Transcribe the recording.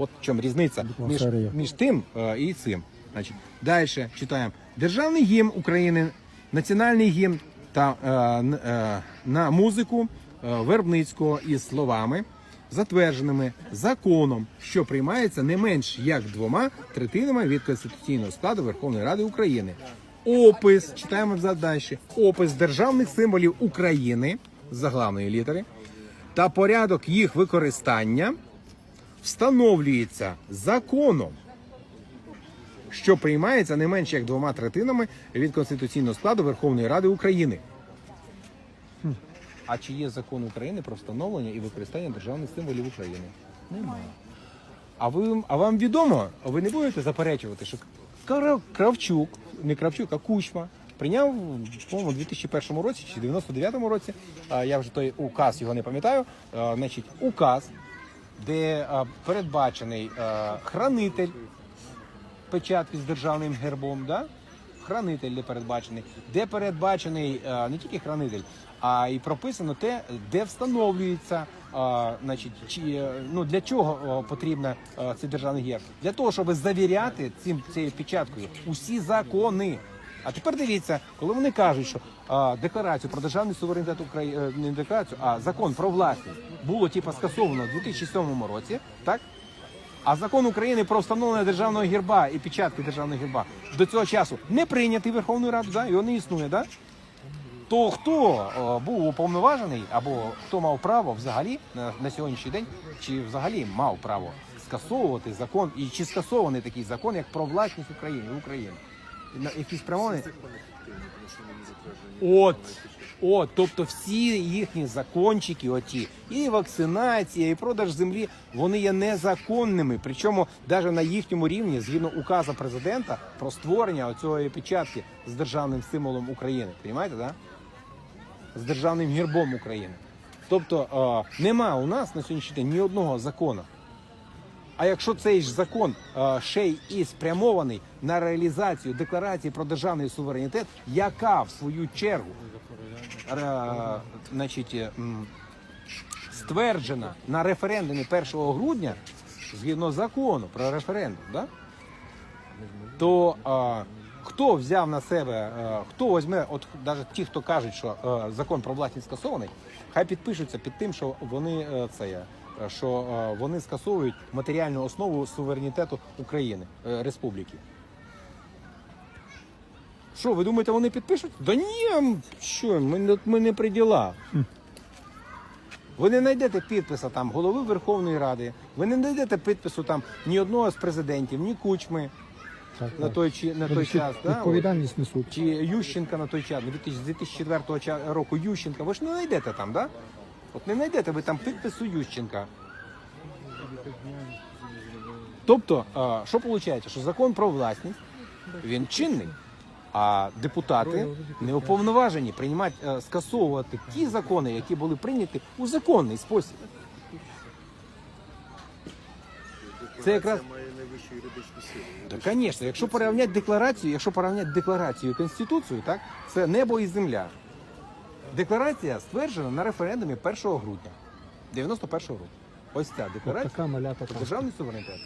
От в чому різниця між, між тим е, і цим. Значить, далі читаємо. Державний гімн України, національний гімн та е, е, на музику е, Вербницького із словами, затвердженими законом, що приймається не менш як двома третинами від конституційного складу Верховної Ради України. Опис читаємо далі. Опис державних символів України заглавної літери та порядок їх використання встановлюється законом, що приймається не менше як двома третинами від конституційного складу Верховної Ради України. А чи є закон України про встановлення і використання державних символів України? Немає. А ви а вам відомо, ви не будете заперечувати, що Кра- Кравчук, не Кравчук, а Кучма прийняв, по-моєму, у 2001 році чи 99-му році, я вже той указ його не пам'ятаю, значить, указ, де передбачений хранитель печатки з державним гербом, да? хранитель де передбачений, де передбачений е, не тільки хранитель, а й прописано те, де встановлюється, е, значить, чи, е, ну, для чого е, потрібно е, цей державний герб? Для того, щоб завіряти цим, цією печаткою усі закони. А тепер дивіться, коли вони кажуть, що е, декларацію про державний суверенітет України, не декларацію, а закон про власність було типу, скасовано у 2007 році, так? А закон України про встановлення державного герба і печатки державного герба до цього часу не прийнятий Верховною Радою, да? його не існує, да? то хто е, був уповноважений або хто мав право взагалі на, на сьогоднішній день, чи взагалі мав право скасовувати закон, і чи скасований такий закон, як про власність України України? На якісь спрямовані? От, от, тобто всі їхні закончики, оті, і вакцинація, і продаж землі, вони є незаконними. Причому навіть на їхньому рівні, згідно указу президента про створення оцієї печатки з державним символом України. Понімаєте, да? З державним гербом України. Тобто е, нема у нас на сьогоднішній день ні одного закону. А якщо цей ж закон е, ще й і спрямований на реалізацію декларації про державний суверенітет, яка в свою чергу значить, е, стверджена на референдумі 1 грудня згідно закону про референдум, да? то е, хто взяв на себе, е, хто візьме, от навіть ті, хто кажуть, що е, закон про власність скасований, хай підпишуться під тим, що вони е, це що е, вони скасовують матеріальну основу суверенітету України, е, республіки. Що, ви думаєте, вони підпишуть? Да ні, що, ми, не- ми не при ділах. Ви не знайдете підписа там голови Верховної Ради, ви не знайдете підпису там ні одного з президентів, ні кучми Так, на той, чи, на той час. Да? Несуть. Чи Ющенка на той час, 2000 з 2004 року Ющенка, ви ж не знайдете там, да? От не знайдете ви там підпису Ющенка. Тобто, а, що виходить? Що закон про власність, він чинний, а депутати не уповноважені приймати, е, скасовувати ті закони, які були прийняті у законний спосіб. Це якраз має найвищу юридичну силу. Звісно, якщо порівняти декларацію, якщо порівняти декларацію і конституцію, так це небо і земля. Декларація стверджена на референдумі 1 грудня 91 року. Ось ця декларація така малята. про державний суверенітет.